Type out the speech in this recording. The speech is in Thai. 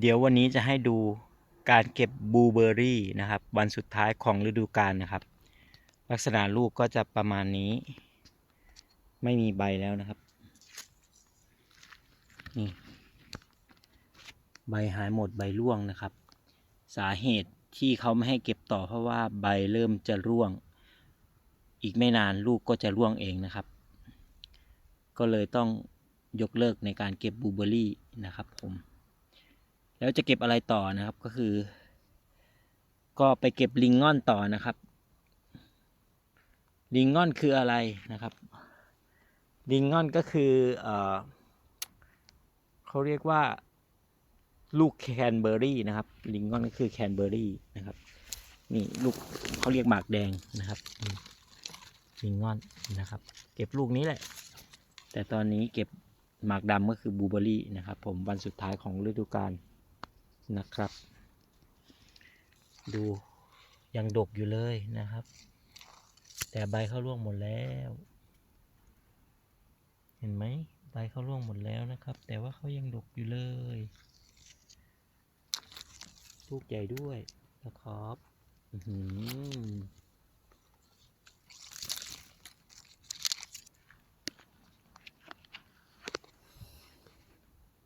เดี๋ยววันนี้จะให้ดูการเก็บบลูเบอร์รี่นะครับ วันสุดท้ายของฤดูกาลนะครับ ลักษณะลูกก็จะประมาณนี้ ไม่มีใบแล้วนะครับ นี่ ใบหายหมดใบร่วงนะครับ สาเหตุที่เขาไม่ให้เก็บต่อเพราะว่าใบเริ่มจะร่วง อีกไม่นานลูกก็จะร่วงเองนะครับ ก็เลยต้องยกเลิกในการเก็บบลูเบอร์รี่นะครับผม แล้วจะเก็บอะไรต่อนะครับก็คือ ก็ไปเก็บลิงง่อนต่อนะครับ ลิงง่อนคืออะไรนะครับ ลิงง่อนก็คือเอเขาเรียกว่าลูกแคนเบอร์รี่นะครับ ลิงง่อนก็คือแคนเบอร์รี่นะครับนี่ลูกเขาเรียกหมากแดงนะครับลิงง่อนนะครับ เก็บลูกนี้แหละ แต่ตอนนี้เก็บหมากดำก็คือบูเบอร์รี่นะครับ ผมวันสุดท้ายของฤดูกาล นะครับ ดูยังดกอยู่เลยนะครับ แต่ใบเขาร่วงหมดแล้ว เห็นไหมใบเขาร่วงหมดแล้วนะครับ แต่ว่าเขายังดกอยู่เลยลูกใหญ่ด้วยนะครับ อื้อหือ